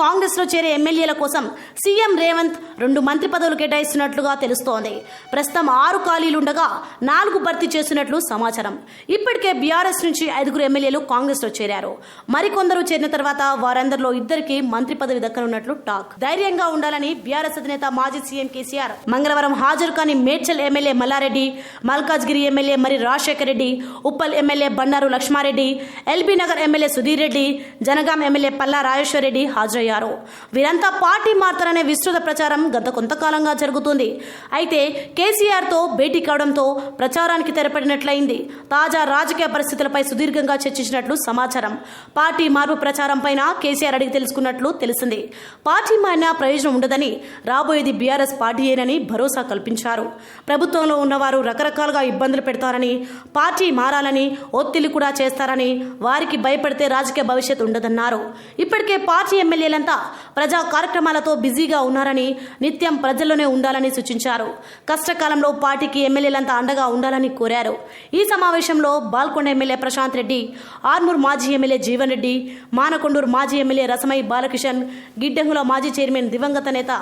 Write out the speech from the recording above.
కాంగ్రెస్లో చేరే ఎమ్మెల్యేల కోసం సీఎం రేవంత్ రెండు మంత్రి పదవులు కేటాయిస్తున్నట్లుగా తెలుస్తోంది. ప్రస్తుతం ఆరు ఖాళీలుండగా నాలుగు భర్తీ చేస్తున్నట్లు సమాచారం. ఇప్పటికే బీఆర్ఎస్ నుంచి ఐదుగురు ఎమ్మెల్యేలు కాంగ్రెస్లో చేరారు. మరికొందరు చేరిన తర్వాత వారందరిలో ఇద్దరికి మంత్రి పదవి దక్కనున్నట్లు టాక్. ధైర్యంగా ఉండాలని బీఆర్ఎస్ అధినేత మాజీ సీఎం కేసీఆర్ మంగళవారం హాజరు కాని Medchal MLA Mallareddy Malkajgiri MLA Marri Rajasekhar Reddy Uppal MLA Bandaru Lakshmareddy L B Nagar MLA Sudheer Reddy Jangaon MLA Palla Rajeshwar Reddy హాజరయ్యారు. వీరంతా పార్టీ మారుతారనే విస్తృత ప్రచారం గత కొంతకాలంగా జరుగుతుంది. అయితే కేసీఆర్తో భేటీ కావడంతో ప్రచారానికి తెరపడినట్లయింది. తాజా రాజకీయ పరిస్థితులపై సుదీర్ఘంగా చర్చించినట్లు సమాచారం. పార్టీ మార్పు ప్రచారం పైన కేసీఆర్ అడిగి తెలుసుకున్నట్లు తెలిసింది. పార్టీ మారినా ప్రయోజనం ఉండదని రాబోయేది బీఆర్ఎస్ పార్టీయేనని భరోసా కల్పించారు. ప్రభుత్వంలో ఉన్నవారు రకరకాలుగా ఇబ్బందులు పెడతారని పార్టీ మారాలని ఒత్తిళ్ళు కూడా చేస్తారని వారికి భయపడితే రాజకీయ భవిష్యత్ ఉండదన్నారు. ఇప్పటికే పార్టీ ఎమ్మెల్యేలంతా ప్రజా కార్యక్రమాలతో బిజీగా ఉన్నారని నిత్యం ప్రజల్లోనే ఉండాలని సూచించారు. కష్టకాలంలో పార్టీకి ఎమ్మెల్యేలంతా అండగా ఉండాలని కోరారు. ఈ సమావేశంలో బాల్కొండ ఎమ్మెల్యే ప్రశాంత్ రెడ్డి ఆర్మూర్ మాజీ ఎమ్మెల్యే జీవన్ రెడ్డి మానకొండూరు మాజీ ఎమ్మెల్యే రసమై బాలకిషన్ గిడ్డంగుల మాజీ చైర్మన్ దివంగత నేత